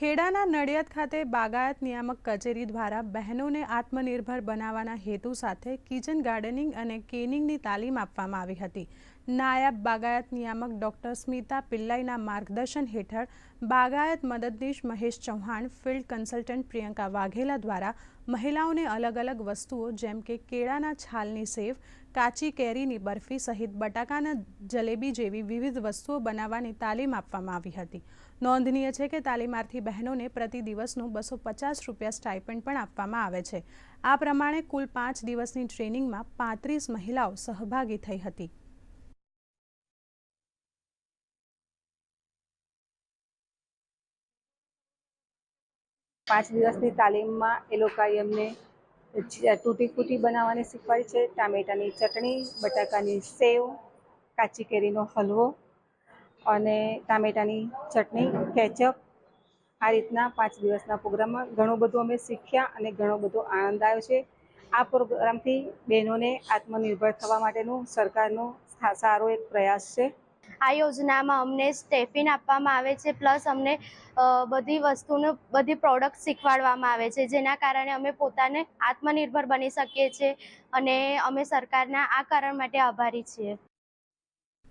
ખેડાના નડિયાદ ખાતે બાગાયત નિયામક કચેરી દ્વારા બહેનોને આત્મનિર્ભર બનાવવાના હેતુ સાથે કિચન ગાર્ડનિંગ અને કેનિંગની તાલીમ આપવામાં આવી હતી. નાયબ બાગાયત નિયામક ડોક્ટર સ્મિતા પિલ્લાઈના માર્ગદર્શન હેઠળ બાગાયત મદદનીશ મહેશ ચૌહાણ, ફિલ્ડ કન્સલ્ટન્ટ પ્રિયંકા વાઘેલા દ્વારા મહિલાઓને અલગ અલગ વસ્તુઓ જેમ કે કેળાના છાલની સેવ, કાચી કેરીની બરફી સહિત બટાકાના જલેબી જેવી વિવિધ વસ્તુઓ બનાવવાની તાલીમ આપવામાં આવી હતી. નોંધનીય છે કે તાલીમાર્થી બહેનોને પ્રતિ દિવસનું બસો પચાસ રૂપિયા સ્ટાઇપેન્ડ પણ આપવામાં આવે છે. આ પ્રમાણે કુલ પાંચ દિવસની ટ્રેનિંગમાં પાંત્રીસ મહિલાઓ સહભાગી થઈ હતી. પાંચ દિવસની તાલીમમાં એ લોકોએ અમને તૂટી ફૂટી બનાવવાની શીખવાડી છે. ટામેટાની ચટણી, બટાકાની સેવ, કાચી કેરીનો હલવો અને ટામેટાની ચટણી, કેચઅપ. આ રીતના પાંચ દિવસના પ્રોગ્રામમાં ઘણું બધું અમે શીખ્યા અને ઘણો બધો આનંદ આવ્યો છે. આ પ્રોગ્રામથી બહેનોને આત્મનિર્ભર થવા માટેનું સરકારનો સારો એક પ્રયાસ છે. આ યોજનામાં અમને સ્ટેફિન આપવામાં આવે છે પ્લસ અમને બધી વસ્તુનું, બધી પ્રોડક્ટ શીખવાડવામાં આવે છે, જેના કારણે અમે પોતાને આત્મનિર્ભર બની શકીએ છીએ અને અમે સરકારના આ કારણ માટે આભારી છીએ.